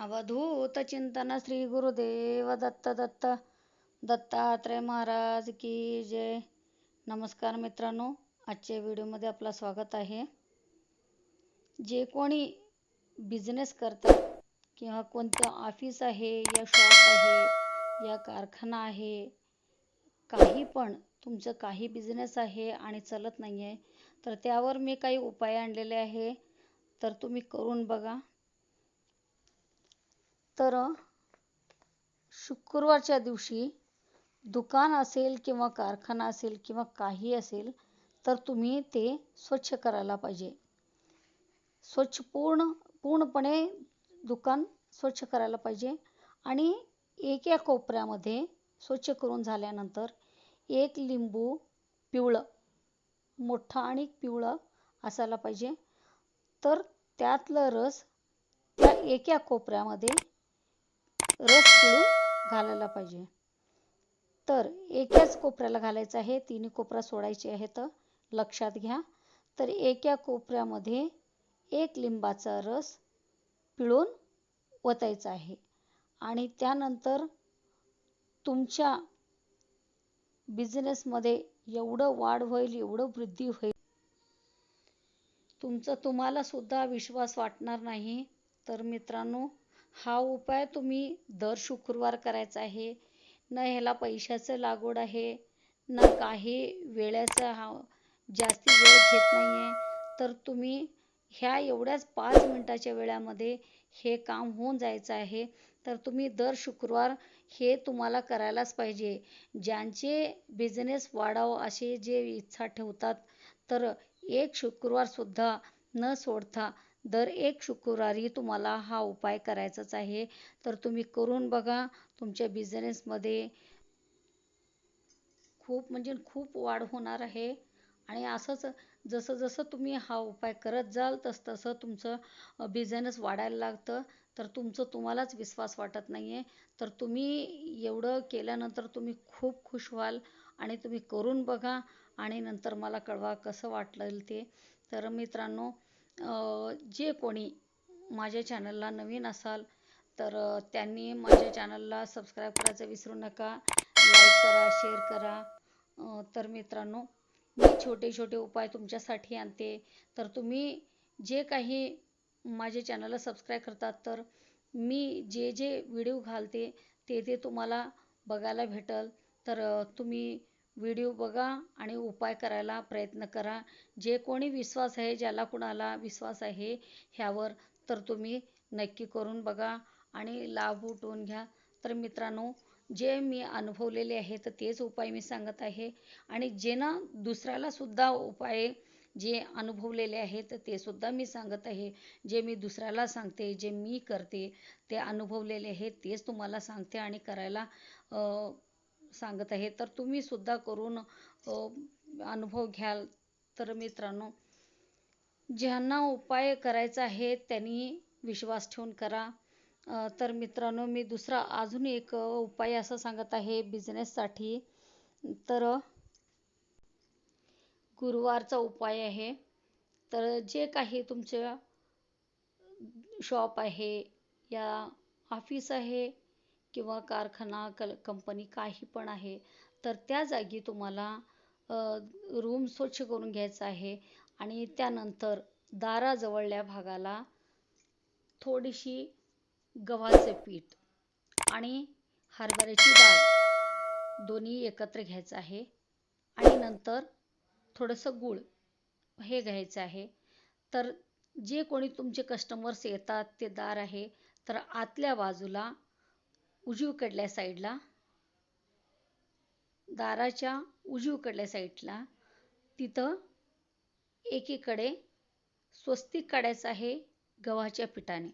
अवधूत चिंतन श्री गुरुदेव दत्त दत्त दत्तात्रय महाराज की जय. नमस्कार मित्रांनो आजच्या व्हिडिओमध्ये आपलं स्वागत आहे. जे कोणी बिझनेस करतात किंवा कोणतं ऑफिस आहे या शॉप आहे या कारखाना आहे काही पण तुमचं काही बिझनेस आहे आणि चालत नाही आहे तर त्यावर मी काही उपाय आणलेले आहे तर तुम्ही करून बघा. तर शुक्रवारच्या दिवशी दुकान असेल किंवा कारखाना असेल किंवा काही असेल तर तुम्ही ते स्वच्छ करायला पाहिजे. स्वच्छ पूर्ण पूर्णपणे दुकान स्वच्छ करायला पाहिजे आणि एका कोपऱ्यामध्ये स्वच्छ करून झाल्यानंतर एक लिंबू पिवळं मोठा आणि पिवळं असायला पाहिजे. तर त्यातलं रस त्या एका कोपऱ्यामध्ये रस पिळून घालायला पाहिजे. तर एकाच कोपऱ्याला घालायचं आहे तिन्ही कोपरा सोडायचे आहेत लक्षात घ्या. तर एका कोपऱ्यामध्ये एक लिंबाचा रस पिळून ओतायचा आहे. आणि त्यानंतर तुमच्या बिझनेसमध्ये एवढं वाढ होईल एवढं वृद्धी होईल. तुमचं तुम्हाला सुद्धा विश्वास वाटणार नाही. तर मित्रांनो हा उपाय तुम्ही दर शुक्रवार करायचा आहे. न ह्याला पैशाचं लागवड आहे न काही वेळेचा हा जास्ती वेळ घेत नाही आहे तर तुम्ही ह्या एवढ्याच पाच मिनटाच्या वेळामध्ये हे काम होऊन जायचं आहे. तर तुम्ही दर शुक्रवार हे तुम्हाला करायलाच पाहिजे. ज्यांचे बिझनेस वाढावं असे जे इच्छा ठेवतात तर एक शुक्रवारसुद्धा न सोडता दर एक शुक्रवारी तुम्हाला हा उपाय करायचाच आहे. तर तुम्ही करून बघा तुमच्या बिझनेसमध्ये खूप म्हणजे खूप वाढ होणार आहे. आणि असंच जसं जसं तुम्ही हा उपाय करत जाल तसं तसं तुमचं बिझनेस वाढायला लागतं. तर तुमचं तुम्हालाच विश्वास वाटत नाही आहे तर तुम्ही एवढं केल्यानंतर तुम्ही खूप खुश व्हाल आणि तुम्ही करून बघा. आणि नंतर मला कळवा कसं वाटलं ते. तर मित्रांनो जे कोणी माझ्या चॅनलला नवीन असाल तर त्यांनी माझ्या चॅनलला सबस्क्राईब करायचं विसरू नका. लाईक करा शेअर करा. तर मित्रांनो मी छोटे छोटे उपाय तुमच्यासाठी आणते. तर तुम्ही जे काही माझ्या चॅनलला सबस्क्राईब करतात तर मी जे जे व्हिडिओ घालते ते ते तुम्हाला बघायला भेटल. तर तुम्ही व्हिडिओ बघा आणि उपाय करायला प्रयत्न करा. जे कोणी विश्वास आहे ज्याला कुणाला विश्वास आहे ह्यावर तर तुम्ही नक्की करून बघा आणि लाभ उठवून घ्या. तर मित्रांनो जे मी अनुभवलेले आहे तर तेच उपाय मी सांगत आहे. आणि जे ना दुसऱ्याला सुद्धा उपाय जे अनुभवलेले आहेत ते सुद्धा मी सांगत आहे. जे मी दुसऱ्याला सांगते जे मी करते ते अनुभवलेले आहे तेच तुम्हाला सांगते आणि करायला सांगत आहे. तर तुम्ही सुद्धा करून अनुभव घ्याल. तर मित्रांनो ज्यांना उपाय करायचा आहे त्यांनी विश्वास ठेवून करा. तर मित्रांनो मी दुसरा अजून एक उपाय असं सांगत आहे बिझनेससाठी तर गुरुवारचा उपाय आहे. तर जे काही तुमच्या शॉप आहे या ऑफिस आहे किंवा कारखाना कल कंपनी काही पण आहे तर त्या जागी तुम्हाला रूम स्वच्छ करून घ्यायचा आहे. आणि त्यानंतर दाराजवळल्या भागाला थोडीशी गव्हाचे पीठ आणि हरभऱ्याची डाळ दोन्ही एकत्र घ्यायचं आहे. आणि नंतर थोडंसं गूळ हे घ्यायचं आहे. तर जे कोणी तुमचे कस्टमर्स येतात ते दार आहे तर आतल्या बाजूला उजवीकडल्या साईडला दाराच्या उजवीकडल्या साईडला तिथं एकीकडे स्वस्तिक काढायचं आहे गव्हाच्या पिठाने.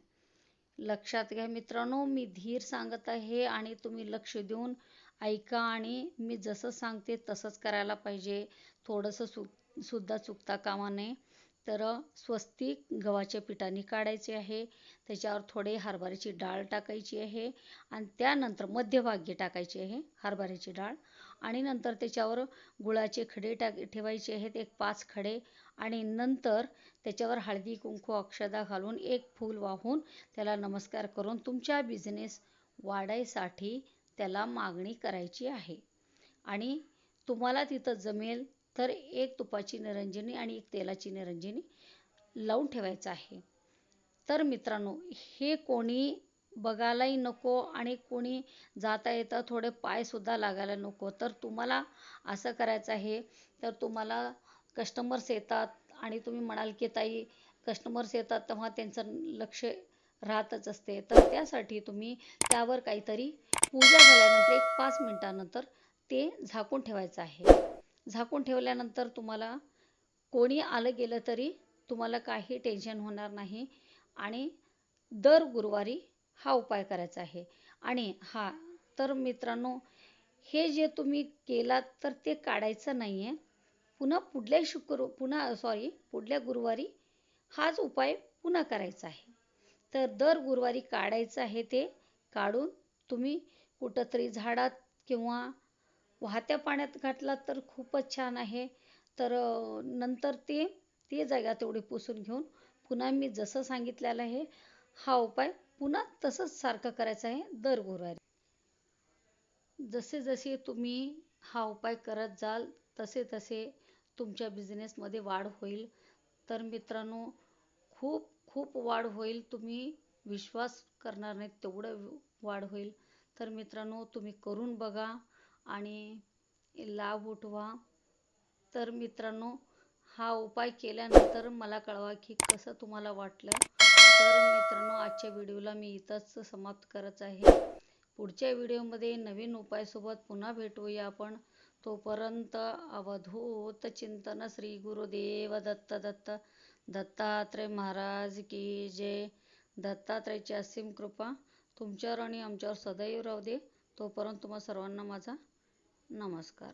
लक्षात घ्या मित्रांनो मी धीर सांगत आहे आणि तुम्ही लक्ष देऊन ऐका आणि मी जसं सांगते तसंच करायला पाहिजे. थोडंसं सु सुद्धा चुकता कामा नये. तर स्वस्तिक गव्हाच्या पिठाने काढायचे आहे. त्याच्यावर थोडे हरभऱ्याची डाळ टाकायची आहे. आणि त्यानंतर मध्यभागी टाकायची आहे हरभऱ्याची डाळ. आणि नंतर त्याच्यावर गुळाचे खडे टाक ठेवायचे आहेत एक पाच खडे. आणि नंतर त्याच्यावर हळदी कुंकू अक्षदा घालून एक फूल वाहून त्याला नमस्कार करून तुमच्या बिझनेस वाढायसाठी त्याला मागणी करायची आहे. आणि तुम्हाला तिथं जमेल तर एक तुपाची निरंजनी आणि एक तेलाची निरंजनी लावून ठेवायचं आहे. तर मित्रांनो हे कोणी बघायलाही नको आणि कोणी जाता येता थोडे पायसुद्धा लागायला नको. तर तुम्हाला असं करायचं आहे तर तुम्हाला कस्टमर्स येतात आणि तुम्ही म्हणाल की ताई कस्टमर्स येतात तेव्हा त्यांचं लक्ष राहतच असते. तर त्यासाठी तुम्ही त्यावर काहीतरी पूजा झाल्यानंतर एक पाच मिनटानंतर ते झाकून ठेवायचं आहे. झाकून ठेवल्यानंतर तुम्हाला कोणी आलं गेलं तरी तुम्हाला काही टेन्शन होणार नाही. आणि दर गुरुवारी हा उपाय करायचा आहे. आणि हा तर मित्रांनो हे जे तुम्ही केलात तर ते काढायचं नाही आहे पुन्हा पुढल्या शुक्र पुन्हा सॉरी पुढल्या गुरुवारी हाच उपाय पुन्हा करायचा आहे. तर दर गुरुवारी काढायचं आहे ते काढून तुम्ही कुठंतरी झाडात किंवा वाहत्या पाण्यात घातलात तर खूपच छान आहे. तर नंतर ते ती जागा तेवढी पुसून घेऊन पुन्हा मी जसं सांगितलेलं आहे हा उपाय पुन्हा तसंच सारखं करायचं आहे दर गुरुवारी. जसे जसे तुम्ही हा उपाय करत जाल तसे तसे तुमच्या बिझनेसमध्ये वाढ होईल. तर मित्रांनो खूप खूप वाढ होईल. तुम्ही विश्वास करणार नाही तेवढं वाढ होईल. तर मित्रांनो तुम्ही करून बघा. आणि लाभ उठवा. तर मित्रांनो हा उपाय केल्यानंतर मला कळवा की कसं तुम्हाला वाटलं. तर मित्रांनो आजच्या व्हिडिओला मी इथंच समाप्त करत आहे. पुढच्या व्हिडिओमध्ये नवीन उपायासोबत पुन्हा भेटूया आपण. तोपर्यंत अवधूत चिंतन श्री गुरुदेव दत्त दत्त. दत्तात्रय महाराज की जय. दत्तात्रयची असीम कृपा. तुमच्यावर आणि आमच्यावर सदैव राहू दे. तोपर्यंत तुम्हा सर्वांना माझा नमस्कार.